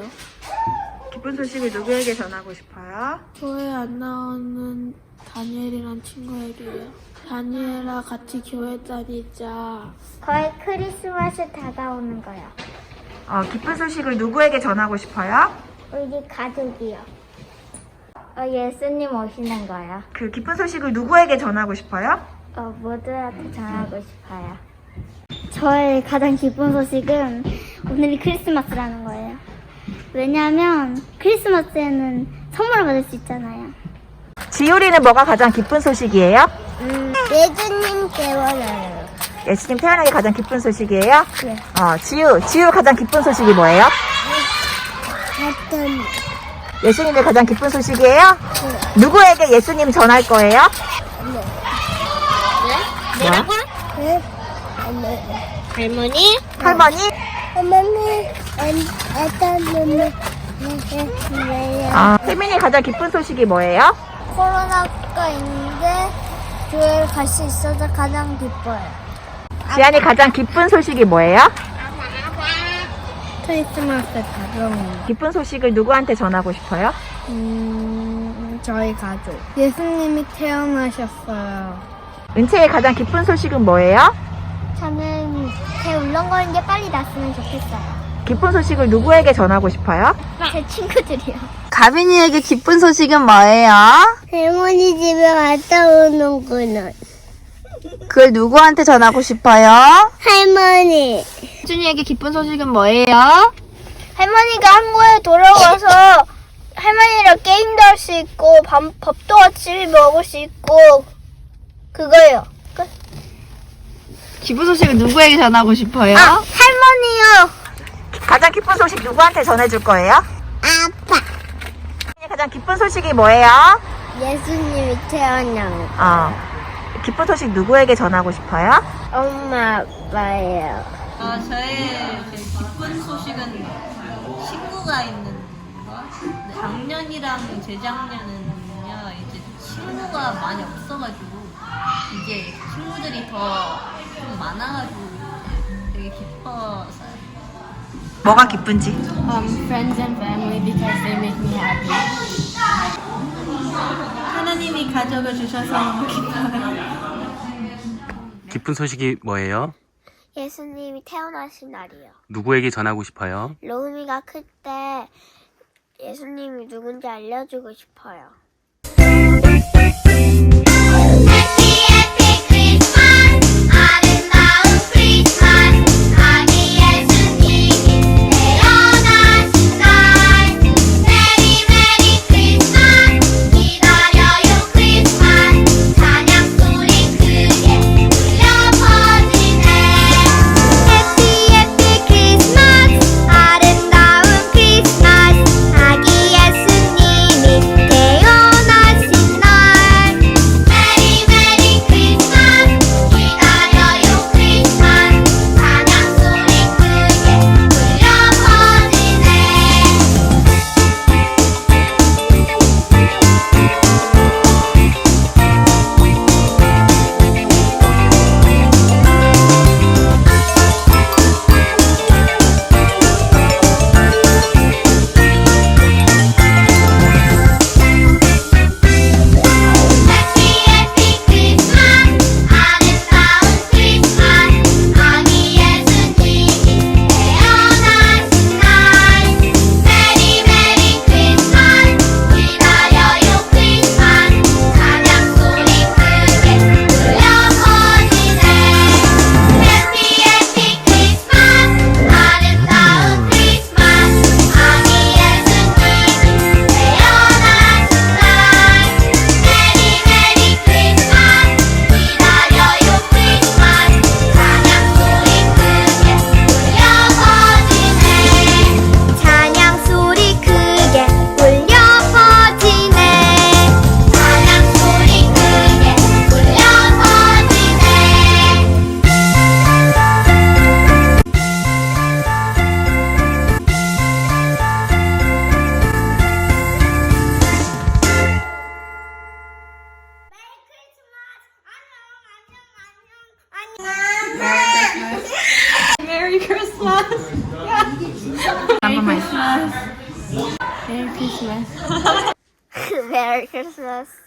성탄절이에요. 기쁜 소식을 누구에게 전하고 싶어요? 교회 안 나오는 다니엘이란 친구에게요. 다니엘아 같이 교회 다니자. 거의 크리스마스 다가오는 거요. 어, 기쁜 소식을 누구에게 전하고 싶어요? 우리 가족이요. 어, 예수님 오시는 거요. 그 기쁜 소식을 누구에게 전하고 싶어요? 어, 모두한테 전하고 싶어요. 저의 가장 기쁜 소식은 오늘이 크리스마스라는 거예요. 왜냐하면 크리스마스에는 선물을 받을 수 있잖아요. 지율이는 뭐가 가장 기쁜 소식이에요? 음, 예수님 깨워요. 예수님 태어나기 가장 기쁜 소식이에요? 네. 어, 지유, 지유 가장 기쁜 소식이 뭐예요? 어떤 예수님의 가장 기쁜 소식이에요? 누구에게 예수님 전할 거예요? 뭐라고? 네? 할머니? 할머니? 할머니, 어떤 놈을 아, 혜민이 가장 기쁜 소식이 뭐예요? 코로나가 있는데 교회를 갈 수 있어서 가장 기뻐요. 지안이 가장 기쁜 소식이 뭐예요? 크리스마스 다가오는 기쁜 소식을 누구한테 전하고 싶어요? 음, 저희 가족. 예수님이 태어나셨어요. 은채의 가장 기쁜 소식은 뭐예요? 저는 제 울렁거리는 게 빨리 났으면 좋겠어요. 기쁜 소식을 누구에게 전하고 싶어요? 제 친구들이요. 가빈이에게 기쁜 소식은 뭐예요? 할머니 집에 갔다 오는구나. 그걸 누구한테 전하고 싶어요? 할머니. 준이에게 기쁜 소식은 뭐예요? 할머니가 한국에 돌아와서 할머니랑 게임도 할 수 있고 밥, 밥도 같이 먹을 수 있고 그거요. 끝. 기쁜 소식을 누구에게 전하고 싶어요? 아, 할머니요. 가장 기쁜 소식 누구한테 전해줄 거예요? 아빠. 가장 기쁜 소식이 뭐예요? 예수님이 태어난 어, 기쁜 소식 누구에게 전하고 싶어요? 엄마 아빠예요. 아, 저의 기쁜 소식은 친구가 있는 거. 작년이랑 재작년은요, 이제 친구가 많이 없어가지고, 이제 친구들이 더 좀 많아가지고 되게 기뻤어요. 뭐가 기쁜지? Um, friends and family because they make me happy. 하나님이 가져가 주셔서 너무 기뻐요. 기쁜 소식이 뭐예요? 예수님이 태어나신 날이요. 누구에게 전하고 싶어요? 로우미가 클 때 예수님이 누군지 알려주고 싶어요. Merry Christmas. 메리 크리스마스.